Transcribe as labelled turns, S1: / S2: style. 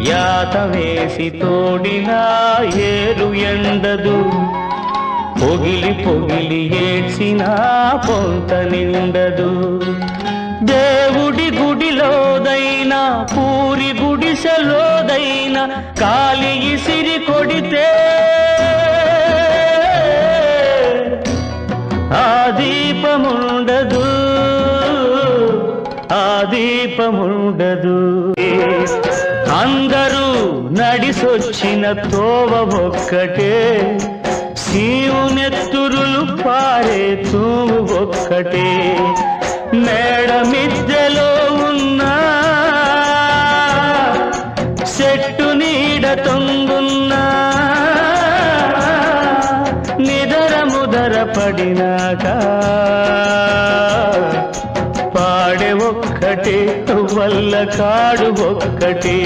S1: యాత వేసి తోడినా ఏరు ఎండదు. పొగిలి పొగిలి ఏడ్చినా పొంత నిండదు. దేవుడి గుడిలోదైనా పూరి గుడిసెలోదైనా కాలి ఇసిరి కొడితే ఆ దీపముండదు. ఆ దీపముండదు. అందరూ నడిసొచ్చిన తోవ ఒక్కటే. శివునెత్తురులు పారే తూము ఒక్కటే. మేడ మిద్దెలో ఉన్న చెట్టు నీడ తొంగున్నా నిదర ముదర పడినాకా ఒక్కటే వల్ల కాడు ఒక్కటే.